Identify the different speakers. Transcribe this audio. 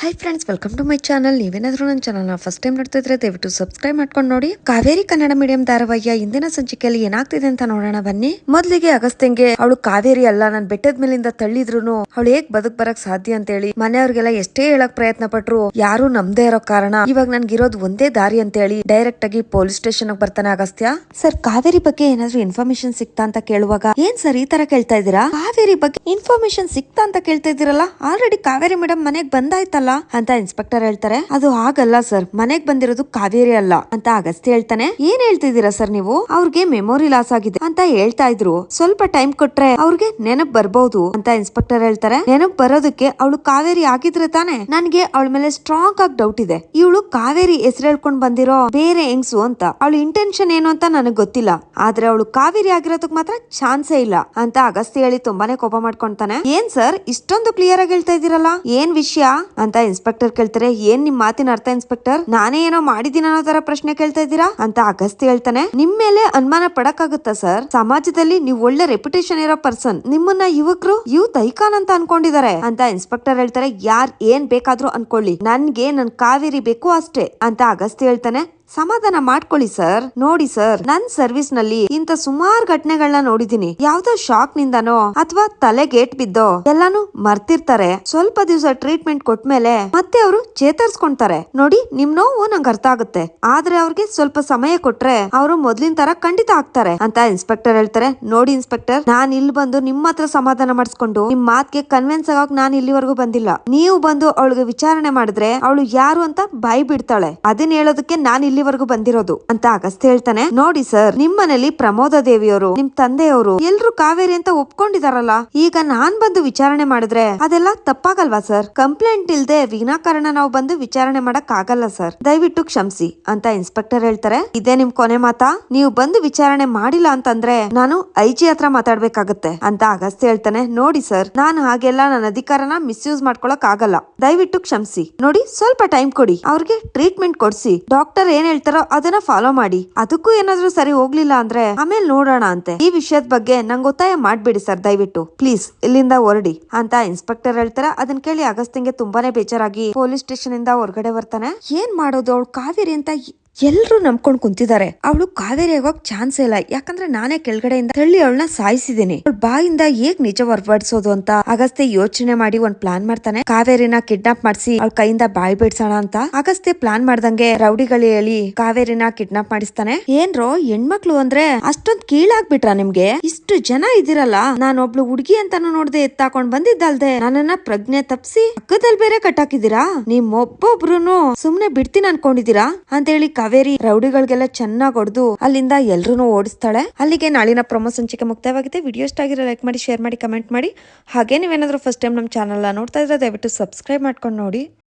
Speaker 1: Hi friends welcome to my channel ನೀವೇನಾದ್ರೂ ನನ್ನ ಚಾನಲ್ನ ಫಸ್ಟ್ ಟೈಮ್ ನೋಡ್ತಾ ಇದ್ರೆ ದಯವಿಟ್ಟು ಸಬ್ಸ್ಕ್ರೈಬ್ ಮಾಡ್ಕೊಂಡು ನೋಡಿ. ಕಾವೇರಿ ಕನ್ನಡ ಮೀಡಿಯಂ ಧಾರಾವಾಹಿಯ ಇಂದಿನ ಸಂಚಿಕೆಯಲ್ಲಿ ಏನಾಗ್ತಿದೆ ಅಂತ ನೋಡೋಣ ಬನ್ನಿ. ಮೊದಲಿಗೆ ಅಗಸ್ತ್ಯಂಗೆ ಅವಳು ಕಾವೇರಿ ಅಲ್ಲ, ನಾನು ಬೆಟ್ಟದ ಮೇಲಿಂದ ತಳ್ಳಿದ್ರು ಅವಳು ಹೇಗ್ ಬದುಕ್ ಬರಕ್ ಸಾಧ್ಯ ಅಂತ ಹೇಳಿ ಮನೆಯವ್ರಿಗೆಲ್ಲ ಎಷ್ಟೇ ಹೇಳಕ್ ಪ್ರಯತ್ನ ಪಟ್ರು, ಯಾರು ನಮ್ದೇ ಇರೋ ಕಾರಣ ಇವಾಗ ನನ್ಗಿರೋದು ಒಂದೇ ದಾರಿ ಅಂತ ಹೇಳಿ ಡೈರೆಕ್ಟ್ ಆಗಿ ಪೊಲೀಸ್ ಸ್ಟೇಷನ್ ಬರ್ತಾನೆ ಅಗಸ್ತ್ಯ. ಸರ್ ಕಾವೇರಿ ಬಗ್ಗೆ ಏನಾದ್ರು ಇನ್ಫಾರ್ಮೇಶನ್ ಸಿಕ್ತಾ ಅಂತ ಕೇಳುವಾಗ ಏನ್ ಸರ್ ಈ ತರ ಕೇಳ್ತಾ ಇದ್ದೀರಾ? ಕಾವೇರಿ ಬಗ್ಗೆ ಇನ್ಫಾರ್ಮೇಶನ್ ಸಿಕ್ತಾ ಅಂತ ಕೇಳ್ತಾ ಇದೀರಲ್ಲ ಆಲ್ರೆಡಿ ಕಾವೇರಿ ಮೇಡಮ್ ಮನೆಗ್ ಬಂದಾಯ್ತಲ್ಲ. ಅಂತ ಇನ್ಸ್ಪೆಕ್ಟರ್ ಹೇಳ್ತಾರೆ. ಅದು ಹಾಗಲ್ಲ ಸರ್ ಮನೆಗ್ ಬಂದಿರೋದು ಕಾವೇರಿ ಅಲ್ಲ ಅಂತ ಅಗಸ್ತ್ಯ ಹೇಳ್ತಾನೆ. ಏನ್ ಹೇಳ್ತಿದ್ದೀರಾ ಸರ್ ನೀವು? ಅವ್ರಿಗೆ ಮೆಮೊರಿ ಲಾಸ್ ಆಗಿದೆ ಅಂತ ಹೇಳ್ತಾ ಇದ್ರು. ಸ್ವಲ್ಪ ಟೈಮ್ ಕೊಟ್ರೆ ಅವ್ರಿಗೆ ನೆನಪ್ ಬರ್ಬಹುದು ಅಂತ ಇನ್ಸ್ಪೆಕ್ಟರ್ ಹೇಳ್ತಾರೆ. ನೆನಪ್ ಬರೋದಕ್ಕೆ ಅವಳು ಕಾವೇರಿ ಆಗಿದ್ರೆ ತಾನೆ ನನ್ಗೆ ಅವಳ ಮೇಲೆ ಸ್ಟ್ರಾಂಗ್ ಆಗಿ ಡೌಟ್ ಇದೆ. ಇವಳು ಕಾವೇರಿ ಹೆಸರು ಹೇಳ್ಕೊಂಡ್ ಬಂದಿರೋ ಬೇರೆ ಹೆಂಗ್ಸು ಅಂತ ಅವಳ ಇಂಟೆನ್ಷನ್ ಏನು ಅಂತ ನನಗ್ ಗೊತ್ತಿಲ್ಲ. ಆದ್ರೆ ಅವಳು ಕಾವೇರಿ ಆಗಿರೋದಕ್ ಮಾತ್ರ ಚಾನ್ಸೇ ಇಲ್ಲ ಅಂತ ಅಗಸ್ತಿ ಹೇಳಿ ತುಂಬಾನೇ ಕೋಪ ಮಾಡ್ಕೊಂತಾನೆ. ಏನ್ ಸರ್, ಇಷ್ಟೊಂದು ಕ್ಲಿಯರ್ ಆಗಿ ಹೇಳ್ತಾ ಇದೀರಲ್ಲ ಏನ್ ವಿಷಯ? ಅಂತ ಇನ್ಸ್ಪೆಕ್ಟರ್ ಕೇಳ್ತಾರೆ. ಏನ್ ನಿಮ್ ಮಾತಿನ ಅರ್ಥ ಇನ್ಸ್ಪೆಕ್ಟರ್ ನಾನೇ ಏನೋ ಮಾಡಿದೀನ ಅನ್ನೋ ತರ ಪ್ರಶ್ನೆ ಕೇಳ್ತಾ ಇದ್ದೀರಾ? ಅಂತ ಅಗಸ್ತಿ ಹೇಳ್ತಾನೆ. ನಿಮ್ ಮೇಲೆ ಅನುಮಾನ ಪಡಕ್ಕಾಗುತ್ತಾ ಸರ್? ಸಮಾಜದಲ್ಲಿ ನೀವು ಒಳ್ಳೆ ರೆಪ್ಯುಟೇಷನ್ ಇರೋ ಪರ್ಸನ್ ನಿಮ್ಮನ್ನ ಯುವಕರು ಯೂತ್ ಐಕಾನ್ ಅಂತ ಅನ್ಕೊಂಡಿದ್ದಾರೆ ಅಂತ ಇನ್ಸ್ಪೆಕ್ಟರ್ ಹೇಳ್ತಾರೆ, ಯಾರ್ ಏನ್ ಬೇಕಾದ್ರೂ ಅನ್ಕೊಳ್ಳಿ. ನನ್ಗೆ ನನ್ ಕಾವೇರಿ ಬೇಕು ಅಷ್ಟೇ, ಅಂತ ಅಗಸ್ತ್ಯ ಹೇಳ್ತಾನೆ. ಸಮಾಧಾನ ಮಾಡ್ಕೊಳ್ಳಿ ಸರ್. ನೋಡಿ ಸರ್, ನನ್ ಸರ್ವಿಸ್ನಲ್ಲಿ ಇಂತ ಸುಮಾರು ಘಟನೆಗಳನ್ನ ನೋಡಿದೀನಿ ಯಾವ್ದೋ ಶಾಕ್ ನಿಂದನೋ ಅಥವಾ ತಲೆಗೇಟ್ ಬಿದ್ದೋ ಎಲ್ಲಾನು ಮರ್ತಿರ್ತಾರೆ. ಸ್ವಲ್ಪ ದಿವಸ ಟ್ರೀಟ್ಮೆಂಟ್ ಕೊಟ್ಮೇಲೆ ಮತ್ತೆ ಅವರು ಚೇತರಿಸ್ಕೊಂತಾರೆ. ನೋಡಿ, ನಿಮ್ ನೋವು ನಂಗೆ ಅರ್ಥ ಆಗುತ್ತೆ. ಆದ್ರೆ ಅವ್ರಿಗೆ ಸ್ವಲ್ಪ ಸಮಯ ಕೊಟ್ರೆ ಅವರು ಮೊದ್ಲಿನ ತರ ಖಂಡಿತ ಆಗ್ತಾರೆ ಅಂತ ಇನ್ಸ್ಪೆಕ್ಟರ್ ಹೇಳ್ತಾರೆ. ನೋಡಿ ಇನ್ಸ್ಪೆಕ್ಟರ್, ನಾನ್ ಇಲ್ಲಿ ಬಂದು ನಿಮ್ಮ ಹತ್ರ ಸಮಾಧಾನ ಮಾಡಿಸ್ಕೊಂಡು ನಿಮ್ ಮಾತ್ಗೆ ಕನ್ವಿನ್ಸ್ ಆಗಕ್ ನಾನು ಇಲ್ಲಿವರೆಗೂ ಬಂದಿಲ್ಲ. ನೀವು ಬಂದು ಅವಳಿಗೆ ವಿಚಾರಣೆ ಮಾಡಿದ್ರೆ ಅವಳು ಯಾರು ಅಂತ ಬಾಯಿ ಬಿಡ್ತಾಳೆ. ಅದನ್ನ ಹೇಳೋದಕ್ಕೆ ನಾನು ಇಲ್ಲಿವರೆಗೂ ಬಂದಿರೋದು ಅಂತ ಅಗಸ್ತ್ಯ ಹೇಳ್ತಾನೆ. ನೋಡಿ ಸರ್ ನಿಮ್ ಮನೇಲಿ ಪ್ರಮೋದ ದೇವಿಯವರು, ನಿಮ್ ತಂದೆಯವರು ಎಲ್ರು ಕಾವೇರಿ ಅಂತ ಒಪ್ಕೊಂಡಿದಾರಲ್ಲ. ಈಗ ನಾನ್ ಬಂದು ವಿಚಾರಣೆ ಮಾಡಿದ್ರೆ ಅದೆಲ್ಲ ತಪ್ಪಾಗಲ್ವಾ ಸರ್? ಕಂಪ್ಲೇಂಟ್ ಇಲ್ದೆ ವಿನಾಕಾರಣ ನಾವು ಬಂದು ವಿಚಾರಣೆ ಮಾಡಕ್ ಆಗಲ್ಲ ಸರ್. ದಯವಿಟ್ಟು ಕ್ಷಮಿಸಿ ಅಂತ ಇನ್ಸ್ಪೆಕ್ಟರ್ ಹೇಳ್ತಾರೆ. ಇದೇ ನಿಮ್ ಕೊನೆ ಮಾತಾ? ನೀವು ಬಂದು ವಿಚಾರಣೆ ಮಾಡಿಲ್ಲ ಅಂತಂದ್ರೆ ನಾನು ಐಜಿ ಹತ್ರ ಮಾತಾಡ್ಬೇಕಾಗತ್ತೆ ಅಂತ ಅಗಸ್ತ್ಯ ಹೇಳ್ತಾನೆ. ನೋಡಿ ಸರ್, ನಾನು ಹಾಗೆಲ್ಲ ನನ್ನ ಅಧಿಕಾರನ ಮಿಸ್ಯೂಸ್ ಮಾಡ್ಕೊಳಕ್ ಆಗಲ್ಲ ದಯವಿಟ್ಟು ಕ್ಷಮಿಸಿ. ನೋಡಿ, ಸ್ವಲ್ಪ ಟೈಮ್ ಕೊಡಿ. ಅವ್ರಿಗೆ ಟ್ರೀಟ್ಮೆಂಟ್ ಕೊಡಿಸಿ. ಡಾಕ್ಟರ್ ಏನ್ ಹೇಳ್ತಾರೋ ಅದನ್ನ ಫಾಲೋ ಮಾಡಿ. ಅದಕ್ಕೂ ಏನಾದ್ರೂ ಸರಿ ಹೋಗ್ಲಿಲ್ಲ ಅಂದ್ರೆ ಆಮೇಲೆ ನೋಡೋಣ ಅಂತೆ. ಈ ವಿಷಯದ ಬಗ್ಗೆ ನಂಗೆ ಒತ್ತಾಯ ಮಾಡ್ಬೇಡಿ ಸರ್, ದಯವಿಟ್ಟು. ಪ್ಲೀಸ್, ಇಲ್ಲಿಂದ ಹೊರಡಿ ಅಂತ ಇನ್ಸ್ಪೆಕ್ಟರ್ ಹೇಳ್ತಾರ. ಅದನ್ ಕೇಳಿ ಅಗಸ್ತ್ಯಂಗೆ ತುಂಬಾನೇ ಬೇಜಾರಾಗಿ ಪೊಲೀಸ್ ಸ್ಟೇಷನ್ ಇಂದ ಹೊರಗಡೆ ಬರ್ತಾನೆ. ಏನ್ ಮಾಡೋದು ಅವಳು ಕಾವೇರಿ ಅಂತ ಎಲ್ರು ನಂಬ್ಕೊಂಡ್ ಕುಂತಿದ್ದಾರೆ. ಅವಳು ಕಾವೇರಿ ಆಗೋಕ್ ಚಾನ್ಸ್ ಇಲ್ಲ. ಯಾಕಂದ್ರೆ ನಾನೇ ಕೆಳಗಡೆಯಿಂದ ತಳ್ಳಿ ಅವಳನ್ನ ಸಾಯಿಸಿದೀನಿ ಅವಳ ಬಾಯಿಂದ ಹೇಗ್ ನಿಜ ಹೊರಬಡಿಸೋದು ಅಂತ ಅಗಸ್ತೆ ಯೋಚನೆ ಮಾಡಿ ಒಂದ್ ಪ್ಲಾನ್ ಮಾಡ್ತಾನೆ. ಕಾವೇರಿನ ಕಿಡ್ನಾಪ್ ಮಾಡಿಸಿ ಅವಳ ಕೈಯಿಂದ ಬಾಯಿ ಬಿಡ್ಸೋಣ ಅಂತ ಅಗಸ್ತೆ ಪ್ಲಾನ್ ಮಾಡ್ದಂಗೆ ರೌಡಿಗಳು ಹೇಳಿ ಕಾವೇರಿನ ಕಿಡ್ನಾಪ್ ಮಾಡಿಸ್ತಾನೆ. ಏನ್ರೋ ಹೆಣ್ಮಕ್ಳು ಅಂದ್ರೆ ಅಷ್ಟೊಂದ್ ಕೀಳಾಗ್ಬಿಟ್ರ ನಿಮ್ಗೆ? ಜನ ಇದಿರಲ್ಲ ನಾನೊಬ್ಳು ಹುಡುಗಿ ಅಂತಾನು ನೋಡ್ದೆ ಎತ್ತಾಕೊಂಡ್ ಬಂದಿದ್ದಲ್ದೆ. ನನ್ನನ್ನ ಪ್ರಜ್ಞೆ ತಪ್ಸಿ ಪಕ್ಕದಲ್ಲಿ ಬೇರೆ ಕಟ್ಟಾಕಿದೀರಾ ಒಬ್ಬೊಬ್ರು ಸುಮ್ನೆ ಬಿಡ್ತೀನಿ ಅನ್ಕೊಂಡಿದೀರಾ ಅಂತ ಹೇಳಿ ಕಾವೇರಿ ರೌಡಿಗಳಿಗೆಲ್ಲ ಚೆನ್ನಾಗ್ ಹೊಡೆದು ಅಲ್ಲಿಂದ ಎಲ್ರು ಓಡಿಸ್ತಾಳೆ. ಅಲ್ಲಿಗೆ ನಾಳಿನ ಪ್ರಮೋ ಸಂಚಿಕೆ ಮುಕ್ತವಾಗಿದೆ ವಿಡಿಯೋ ಇಷ್ಟ ಆಗಿರೋ ಲೈಕ್ ಮಾಡಿ, ಶೇರ್ ಮಾಡಿ, ಕಮೆಂಟ್ ಮಾಡಿ. ಹಾಗೆ ನೀವೇನಾದ್ರೂ ಫಸ್ಟ್ ಟೈಮ್ ನಮ್ಮ ಚಾನಲ್ ನೋಡ್ತಾ ಇದ್ರೆ ದಯವಿಟ್ಟು ಸಬ್ಸ್ಕ್ರೈಬ್ ಮಾಡ್ಕೊಂಡು ನೋಡಿ.